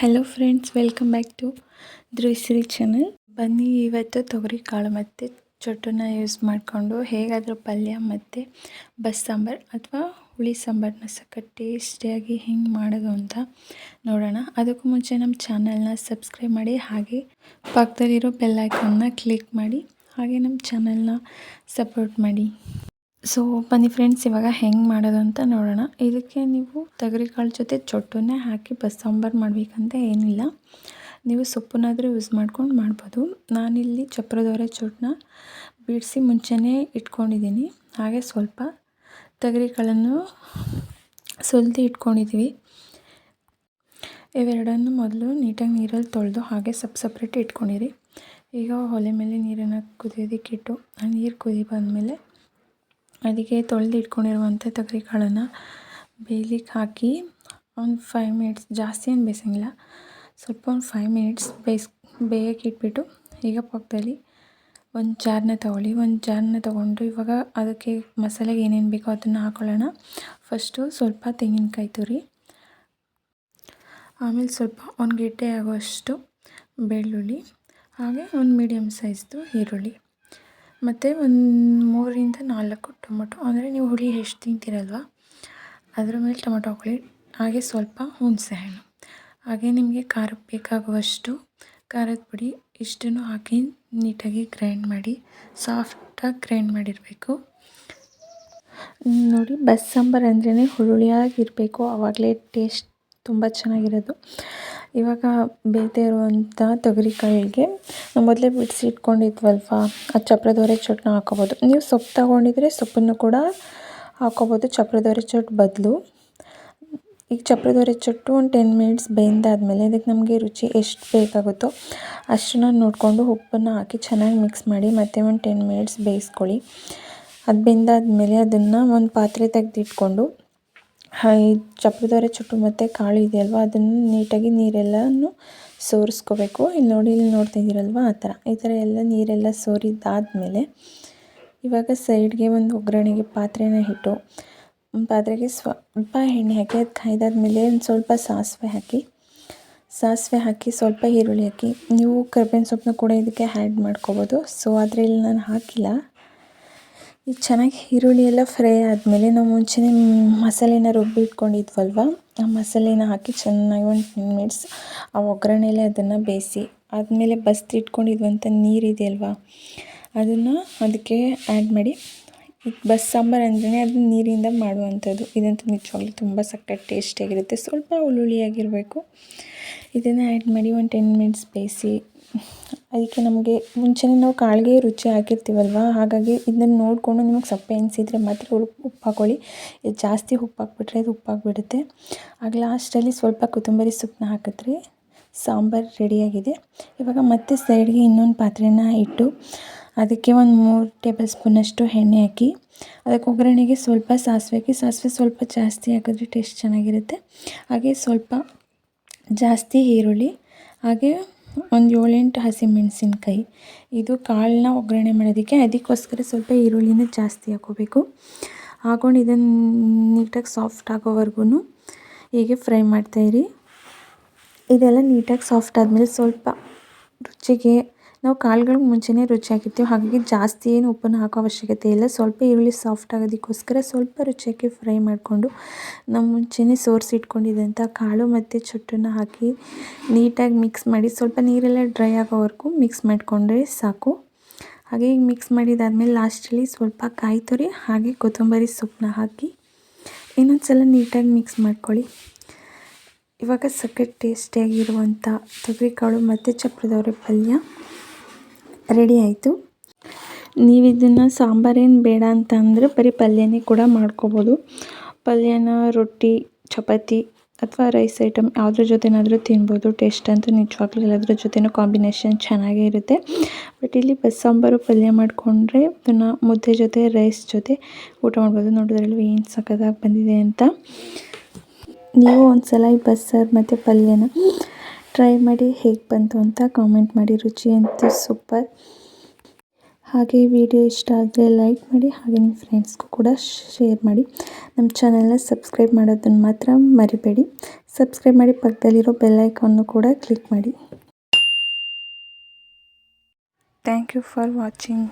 Hello friends welcome back to Dhruvisiri channel ಬನ್ನಿ ಇವತ್ತು ತೊಗರಿ ಕಾಳು ಮತ್ತು ಚೊಟ್ಟನ್ನ ಯೂಸ್ ಮಾಡಿಕೊಂಡು ಹೇಗಾದರೂ ಪಲ್ಯ ಮತ್ತು ಬಸ್ ಸಾಂಬಾರು ಅಥವಾ ಹುಳಿ ಸಾಂಬಾರನ್ನ ಸಕ್ಕ ಟೇಸ್ಟಿಯಾಗಿ ಹೆಂಗೆ ಮಾಡೋದು ಅಂತ ನೋಡೋಣ. ಅದಕ್ಕೂ ಮುಂಚೆ ನಮ್ಮ ಚಾನಲ್ನ ಸಬ್ಸ್ಕ್ರೈಬ್ ಮಾಡಿ, ಹಾಗೆ ಪಕ್ಕದಲ್ಲಿರೋ ಬೆಲ್ ಐಕಾನ್ನ ಕ್ಲಿಕ್ ಮಾಡಿ, ಹಾಗೆ ನಮ್ಮ ಚಾನಲ್ನ ಸಪೋರ್ಟ್ ಮಾಡಿ. ಸೊ ಬನ್ನಿ ಫ್ರೆಂಡ್ಸ್ ಇವಾಗ ಹೆಂಗೆ ಮಾಡೋದು ಅಂತ ನೋಡೋಣ. ಇದಕ್ಕೆ ನೀವು ಕಾಳು ಜೊತೆ ಚೊಟ್ಟನ್ನೇ ಹಾಕಿ ಬಸ್ ಸಾಂಬಾರು ಮಾಡಬೇಕಂತ ಏನಿಲ್ಲ. ನೀವು ಸೊಪ್ಪನ್ನಾದರೂ ಯೂಸ್ ಮಾಡ್ಕೊಂಡು ಮಾಡ್ಬೋದು. ನಾನಿಲ್ಲಿ ಚಪ್ರದವರೆ ಚೊಟ್ಟನ್ನ ಬಿಡಿಸಿ ಮುಂಚೆನೇ ಇಟ್ಕೊಂಡಿದ್ದೀನಿ. ಹಾಗೆ ಸ್ವಲ್ಪ ಕಾಳನ್ನು ಸುಲಿದು ಇಟ್ಕೊಂಡಿದ್ದೀವಿ ಇವೆರಡನ್ನು ಮೊದಲು ನೀಟಾಗಿ ನೀರಲ್ಲಿ ತೊಳೆದು ಹಾಗೆ ಸಪ್ ಸಪ್ರೇಟ್ ಇಟ್ಕೊಂಡಿರಿ. ಈಗ ಒಲೆ ಮೇಲೆ ನೀರನ್ನು ಕುದಿಯೋದಕ್ಕಿಟ್ಟು ಆ ನೀರು ಕುದಿ ಬಂದಮೇಲೆ ಅದಕ್ಕೆ ತೊಳೆದು ಇಟ್ಕೊಂಡಿರುವಂಥ ತೊಗರಿ ಕಾಳನ್ನು ಬೇಯ್ಲಿಕ್ಕೆ ಹಾಕಿ ಒಂದು ಫೈವ್ ಮಿನಿಟ್ಸ್ ಜಾಸ್ತಿ ಏನು ಬೇಯಿಸಂಗಿಲ್ಲ ಸ್ವಲ್ಪ ಒಂದು ಫೈವ್ ಮಿನಿಟ್ಸ್ ಬೇಯಿಸ್ ಬೇಯಕ್ಕೆ ಇಟ್ಬಿಟ್ಟು ಈಗ ಪಕ್ಕದಲ್ಲಿ ಒಂದು ಜಾರನ್ನ ತೊಗೊಳ್ಳಿ. ಒಂದು ಜಾರನ್ನ ತೊಗೊಂಡು ಇವಾಗ ಅದಕ್ಕೆ ಮಸಾಲೆಗೆ ಏನೇನು ಬೇಕೋ ಅದನ್ನು ಹಾಕೊಳ್ಳೋಣ. ಫಸ್ಟು ಸ್ವಲ್ಪ ತೆಂಗಿನಕಾಯಿ ತುರಿ, ಆಮೇಲೆ ಸ್ವಲ್ಪ ಒಂದು ಗೆಡ್ಡೆ ಆಗುವಷ್ಟು ಬೆಳ್ಳುಳ್ಳಿ, ಹಾಗೆ ಒಂದು ಮೀಡಿಯಮ್ ಸೈಜ್ದು ಈರುಳ್ಳಿ. ಮತ್ತು ಒಂದು ಮೂರರಿಂದ ನಾಲ್ಕು ಟೊಮೊಟೊ. ಅಂದರೆ ನೀವು ಹುಳಿ ಎಷ್ಟು ತಿಂತೀರಲ್ವ? ಅದರ ಮೇಲೆ ಟೊಮೊಟೊ ಹಾಕೊಳ್ಳಿ. ಹಾಗೆ ಸ್ವಲ್ಪ ಹುಣಸೆಹಣ್ಣು ಹಾಗೆ ನಿಮಗೆ ಖಾರಕ್ಕೆ ಬೇಕಾಗುವಷ್ಟು ಖಾರದ ಪುಡಿ ಇಷ್ಟನ್ನು ಹಾಕಿ ನೀಟಾಗಿ ಗ್ರೈಂಡ್ ಮಾಡಿ ಸಾಫ್ಟಾಗಿ ಗ್ರೈಂಡ್ ಮಾಡಿರಬೇಕು. ನೋಡಿ ಬಸ್ ಸಾಂಬಾರು ಅಂದ್ರೇ ಹುಳಿಯಾಗಿರಬೇಕು ಆವಾಗಲೇ ಟೇಸ್ಟ್ ತುಂಬ ಚೆನ್ನಾಗಿರೋದು. ಇವಾಗ ಬೇಯ್ತಾ ಇರುವಂಥ ತೊಗರಿಕಾಯಿಗೆ ನಾವು ಮೊದಲೇ ಬಿಡಿಸಿ ಇಟ್ಕೊಂಡಿದ್ವಲ್ವ? ಆ ಚಪ್ರದವರೆ ಚಟ್ನ ಹಾಕೋಬೋದು. ನೀವು ಸೊಪ್ಪು ತಗೊಂಡಿದ್ರೆ ಸೊಪ್ಪನ್ನು ಕೂಡ ಹಾಕೋಬೋದು. ಚಪ್ರದವರೆ ಚೊಟ್ಟು ಬದಲು. ಈಗ ಚಪ್ರದವರೆ ಚೊಟ್ಟು ಒಂದು ಟೆನ್ ಮಿನಿಟ್ಸ್ ಬೆಂದಾದಮೇಲೆ ಅದಕ್ಕೆ ನಮಗೆ ರುಚಿ ಎಷ್ಟು ಬೇಕಾಗುತ್ತೋ ಅಷ್ಟನ್ನು ನೋಡಿಕೊಂಡು ಉಪ್ಪನ್ನು ಹಾಕಿ ಚೆನ್ನಾಗಿ ಮಿಕ್ಸ್ ಮಾಡಿ ಮತ್ತೆ ಒಂದು ಟೆನ್ ಮಿನಿಟ್ಸ್ ಬೇಯಿಸ್ಕೊಳ್ಳಿ. ಅದು ಬೆಂದಾದಮೇಲೆ ಅದನ್ನು ಒಂದು ಪಾತ್ರೆ ತೆಗೆದಿಟ್ಕೊಂಡು ಈ ಚಪ್ಪರದವರೆ ಚುಟ್ಟು ಮತ್ತು ಕಾಳು ಇದೆಯಲ್ವ ಅದನ್ನು ನೀಟಾಗಿ ನೀರೆಲ್ಲನೂ ಸೋರಿಸ್ಕೋಬೇಕು. ಇಲ್ಲಿ ನೋಡಿ, ಇಲ್ಲಿ ನೋಡ್ತಾ ಇದ್ದೀರಲ್ವ? ಆ ಥರ. ಈ ಥರ ಎಲ್ಲ ನೀರೆಲ್ಲ ಸೋರಿದ್ದಾದಮೇಲೆ ಇವಾಗ ಸೈಡ್ಗೆ ಒಂದು ಒಗ್ಗರಣೆಗೆ ಪಾತ್ರೆನ ಇಟ್ಟು, ಪಾತ್ರೆಗೆ ಸ್ವಲ್ಪ ಎಣ್ಣೆ ಹಾಕಿ ಅದು ಕಾಯ್ದಾದ್ಮೇಲೆ ಒಂದು ಸ್ವಲ್ಪ ಸಾಸಿವೆ ಹಾಕಿ ಸಾಸಿವೆ ಹಾಕಿ, ಸ್ವಲ್ಪ ಈರುಳ್ಳಿ ಹಾಕಿ, ನೀವು ಕರ್ಬೇವಿನ ಸೊಪ್ಪನ್ನ ಕೂಡ ಇದಕ್ಕೆ ಆ್ಯಡ್ ಮಾಡ್ಕೋಬೋದು. ಸೊ ಆದರೆ ಇಲ್ಲಿ ನಾನು ಹಾಕಿಲ್ಲ. ಈಗ ಚೆನ್ನಾಗಿ ಈರುಳ್ಳಿ ಎಲ್ಲ ಫ್ರೈ ಆದಮೇಲೆ ನಾವು ಮುಂಚೆನೇ ಮಸಾಲೆನ ರುಬ್ಬಿ ಇಟ್ಕೊಂಡಿದ್ವಲ್ವ? ಆ ಮಸಾಲೆನ ಹಾಕಿ ಚೆನ್ನಾಗಿ ಒಂದು ಟೆನ್ ಮಿನಿಟ್ಸ್ ಆ ಒಗ್ಗರಣೆಯಲ್ಲೇ ಅದನ್ನು ಬೇಯಿಸಿ, ಆದಮೇಲೆ ಬಸ್ದು ಇಟ್ಕೊಂಡಿದ್ವಂಥ ನೀರಿದೆಯಲ್ವ ಅದನ್ನು ಅದಕ್ಕೆ ಆ್ಯಡ್ ಮಾಡಿ ಇದು ಬಸ್ ಸಾಂಬಾರು ಅಂದ್ರೆ ಅದು ನೀರಿಂದ ಮಾಡುವಂಥದ್ದು. ಇದಂತೂ ನಿಜವಾಗ್ಲೂ ತುಂಬ ಸಖತ್ ಟೇಸ್ಟಿಯಾಗಿರುತ್ತೆ ಸ್ವಲ್ಪ ಹುಳುಳಿಯಾಗಿರಬೇಕು ಇದನ್ನು ಆ್ಯಡ್ ಮಾಡಿ ಒಂದು ಟೆನ್ ಮಿನಿಟ್ಸ್ ಬೇಯಿಸಿ ಅದಕ್ಕೆ ನಮಗೆ ಮುಂಚೆನೇ ನಾವು ಕಾಳಿಗೆ ರುಚಿ ಹಾಕಿರ್ತೀವಲ್ವ? ಹಾಗಾಗಿ ಇದನ್ನು ನೋಡಿಕೊಂಡು ನಿಮಗೆ ಸಪ್ಪೆ ಅನಿಸಿದರೆ ಮಾತ್ರ ಉಪ್ಪು ಹಾಕ್ಕೊಳ್ಳಿ ಜಾಸ್ತಿ ಉಪ್ಪು ಹಾಕ್ಬಿಟ್ರೆ ಅದು ಉಪ್ಪಾಗ್ಬಿಡುತ್ತೆ. ಆಗ ಲಾಸ್ಟಲ್ಲಿ ಸ್ವಲ್ಪ ಕೊತ್ತಂಬರಿ ಸೊಪ್ಪನ್ನ ಹಾಕಿದ್ರೆ ಸಾಂಬಾರು ರೆಡಿಯಾಗಿದೆ. ಇವಾಗ ಮತ್ತೆ ಸೈಡ್ಗೆ ಇನ್ನೊಂದು ಪಾತ್ರೆನ ಇಟ್ಟು ಅದಕ್ಕೆ ಒಂದು ಮೂರು ಟೇಬಲ್ ಸ್ಪೂನಷ್ಟು ಎಣ್ಣೆ ಹಾಕಿ ಅದಕ್ಕೆ ಒಗ್ಗರಣೆಗೆ ಸ್ವಲ್ಪ ಸಾಸಿವೆ ಹಾಕಿ, ಸಾಸಿವೆ ಸ್ವಲ್ಪ ಜಾಸ್ತಿ ಹಾಕಿದ್ರೆ ಟೇಸ್ಟ್ ಚೆನ್ನಾಗಿರುತ್ತೆ. ಹಾಗೆ ಸ್ವಲ್ಪ ಜಾಸ್ತಿ ಈರುಳ್ಳಿ, ಹಾಗೆ ಒಂದು ಏಳೆಂಟು ಹಸಿಮೆಣಸಿನ್ಕಾಯಿ. ಇದು ಕಾಳನ್ನ ಒಗ್ಗರಣೆ ಮಾಡೋದಕ್ಕೆ. ಅದಕ್ಕೋಸ್ಕರ ಸ್ವಲ್ಪ ಈರುಳ್ಳಿನ ಜಾಸ್ತಿ ಹಾಕೋಬೇಕು ಹಾಕೊಂಡು ಇದನ್ನು ನೀಟಾಗಿ ಸಾಫ್ಟ್ ಆಗೋವರೆಗೂ ಹೀಗೆ ಫ್ರೈ ಮಾಡ್ತಾಯಿರಿ ಇದೆಲ್ಲ ನೀಟಾಗಿ ಸಾಫ್ಟ್ ಆದಮೇಲೆ ಸ್ವಲ್ಪ ರುಚಿಗೆ ನಾವು ಕಾಳುಗಳ್ಗೆ ಮುಂಚೆನೇ ರುಚಿಯಾಗಿರ್ತೀವಿ. ಹಾಗಾಗಿ ಜಾಸ್ತಿ ಏನು ಉಪ್ಪನ್ನು ಹಾಕೋ ಅವಶ್ಯಕತೆ ಇಲ್ಲ. ಸ್ವಲ್ಪ ಈರುಳ್ಳಿ ಸಾಫ್ಟ್ ಆಗೋದಕ್ಕೋಸ್ಕರ ಸ್ವಲ್ಪ ರುಚಿಯಾಗಿ ಫ್ರೈ ಮಾಡಿಕೊಂಡು ನಾವು ಮುಂಚೆನೇ ಸೋರಿಸಿಟ್ಕೊಂಡಿದ್ದಂಥ ಕಾಳು ಮತ್ತು ಚೊಟ್ಟನ್ನು ಹಾಕಿ ನೀಟಾಗಿ ಮಿಕ್ಸ್ ಮಾಡಿ ಸ್ವಲ್ಪ ನೀರೆಲ್ಲ ಡ್ರೈ ಆಗೋವರೆಗೂ ಮಿಕ್ಸ್ ಮಾಡಿಕೊಂಡ್ರೆ ಸಾಕು. ಹಾಗೆ ಈಗ ಮಿಕ್ಸ್ ಮಾಡಿದಾದ್ಮೇಲೆ ಲಾಸ್ಟಲ್ಲಿ ಸ್ವಲ್ಪ ಕಾಯಿ ತುರಿ, ಹಾಗೆ ಕೊತ್ತಂಬರಿ ಸೊಪ್ಪನ್ನ ಹಾಕಿ ಇನ್ನೊಂದು ಸಲ ನೀಟಾಗಿ ಮಿಕ್ಸ್ ಮಾಡ್ಕೊಳ್ಳಿ. ಇವಾಗ ಸಖತ್ ಟೇಸ್ಟಿಯಾಗಿರುವಂಥ ತೊಗರಿಕಾಳು ಮತ್ತು ಚಪ್ರದವರೆ ಪಲ್ಯ. ರೆಡಿ ಆಯಿತು. ನೀವು ಇದನ್ನು ಸಾಂಬಾರೇನು ಬೇಡ ಅಂತ ಅಂದರೆ ಬರೀ ಪಲ್ಯನೇ ಕೂಡ ಮಾಡ್ಕೋಬೋದು. ಪಲ್ಯನ, ರೊಟ್ಟಿ, ಚಪಾತಿ ಅಥವಾ ರೈಸ್ ಐಟಮ್ ಯಾವುದ್ರ ಜೊತೆನಾದರೂ ತಿನ್ಬೋದು. ಟೇಸ್ಟ್ ಅಂತೂ ನಿಜವಾಗ್ಲೂ ಎಲ್ಲದ್ರ ಜೊತೆನೂ ಕಾಂಬಿನೇಷನ್ ಚೆನ್ನಾಗೇ ಇರುತ್ತೆ. ಬಟ್ ಇಲ್ಲಿ ಬಸ್ ಸಾಂಬಾರು ಪಲ್ಯ ಮಾಡಿಕೊಂಡ್ರೆ ಅದನ್ನು ಮುದ್ದೆ ಜೊತೆ, ರೈಸ್ ಜೊತೆ ಊಟ ಮಾಡ್ಬೋದು. ನೋಡಿದ್ರಲ್ವ ಏನು ಸಖತ್ತಾಗಿ ಬಂದಿದೆ ಅಂತ. ನೀವು ಒಂದು ಸಲ ಈ ಬಸ್ಸಾರು ಮತ್ತು ಪಲ್ಯನ ಟ್ರೈ ಮಾಡಿ ಹೇಗೆ ಬಂತು ಅಂತ ಕಾಮೆಂಟ್ ಮಾಡಿ. ರುಚಿ ಅಂತೂ ಸೂಪರ್ ಹಾಗೆ ವಿಡಿಯೋ ಇಷ್ಟ ಆದರೆ ಲೈಕ್ ಮಾಡಿ, ಹಾಗೆ ನಿಮ್ಮ ಫ್ರೆಂಡ್ಸ್ಗೂ ಕೂಡ ಶೇರ್ ಮಾಡಿ. ನಮ್ಮ ಚಾನಲ್ನ ಸಬ್ಸ್ಕ್ರೈಬ್ ಮಾಡೋದನ್ನು ಮಾತ್ರ ಮರಿಬೇಡಿ. ಸಬ್ಸ್ಕ್ರೈಬ್ ಮಾಡಿ ಪಕ್ಕದಲ್ಲಿರೋ ಬೆಲ್ ಐಕಾನ್ನು ಕೂಡ ಕ್ಲಿಕ್ ಮಾಡಿ. Thank you for watching